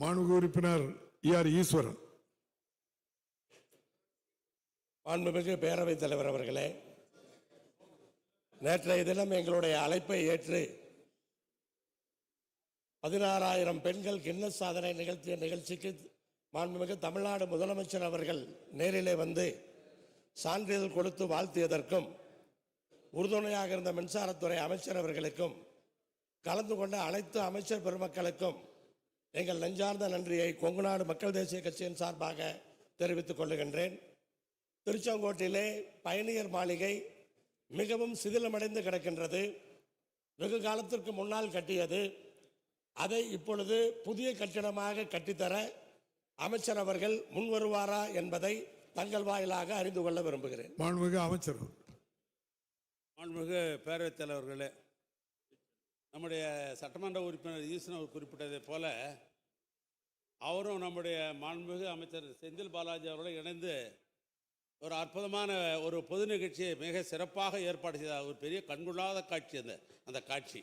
மாண்பு உறுப்பினர் E R ஈஸ்வரன். மாண்புமிகு பேரவைத் தலைவர் அவர்களே நேற்றைய தினம் எங்களுடைய அழைப்பை ஏற்று பதினாறாயிரம் பெண்கள் கின்னஸ் சாதனை நிகழ்த்திய நிகழ்ச்சிக்கு மாண்புமிகு தமிழ்நாடு முதலமைச்சர் அவர்கள் நேரிலே வந்து சான்றிதழ் கொடுத்து வாழ்த்தியதற்கும் உறுதுணையாக இருந்த மின்சாரத்துறை அமைச்சர் அவர்களுக்கும் கலந்து கொண்ட அனைத்து அமைச்சர் பெருமக்களுக்கும் எங்கள் நெஞ்சார்ந்த நன்றியை கொங்குநாடு மக்கள் தேசிய கட்சியின் சார்பாக தெரிவித்துக் கொள்ளுகின்றேன். திருச்செங்கோட்டிலே பயணியர் மாளிகை மிகவும் சிதிலமடைந்து கிடக்கின்றது. வெகு காலத்திற்கு முன்னால் கட்டியது. அதை இப்பொழுது புதிய கட்டிடமாக கட்டித்தர அமைச்சர் அவர்கள் முன் வருவாரா என்பதை தங்கள் வாயிலாக அறிந்து கொள்ள விரும்புகிறேன். மாண்புமிகு அமைச்சர். மாண்புமிகு பேரவைத் தலைவர்களே நம்முடைய சட்டமன்ற உறுப்பினர் ஈசன் அவர் குறிப்பிட்டதைப் போல அவரும் நம்முடைய மாண்புமிகு அமைச்சர் செந்தில் பாலாஜி அவர்களும் இணைந்து ஒரு அற்புதமான ஒரு பொது நிகழ்ச்சியை மிக சிறப்பாக ஏற்பாடு செய்தார். ஒரு பெரிய கண்கொள்ளாத காட்சி அந்த அந்த காட்சி.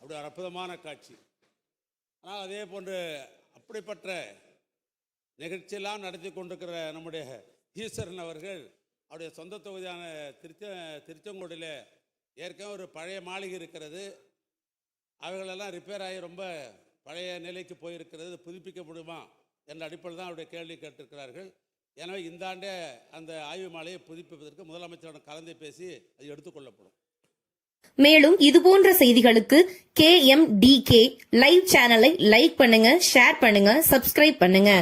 அப்படி ஒரு அற்புதமான காட்சி. ஆனால் அதே போன்று அப்படிப்பட்ட நிகழ்ச்சியெல்லாம் நடத்தி கொண்டிருக்கிற நம்முடைய ஈஸ்வரன் அவர்கள் அவருடைய சொந்த தொகுதியான திருச்ச திருச்செங்கோடில் ஏற்கனவே ஒரு பழைய மாளிகை இருக்கிறது. அவைகளெல்லாம் ரிப்பேர் ஆகி ரொம்ப பழைய நிலைக்கு போயிருக்கிறது புதுப்பிக்க முடியுமா என்ற அடிப்படையில் தான் அவருடைய கேள்வி கேட்டிருக்கிறார்கள். எனவே இந்த ஆண்டே அந்த ஆய்வு மாலையை புதுப்பிப்பதற்கு முதலமைச்சருடன் கலந்து பேசி அது எடுத்துக்கொள்ளப்படும் மேலும் இதுபோன்ற செய்திகளுக்கு K M D K live சேனலை லைக் பண்ணுங்க ஷேர் பண்ணுங்க சப்ஸ்கிரைப் பண்ணுங்க.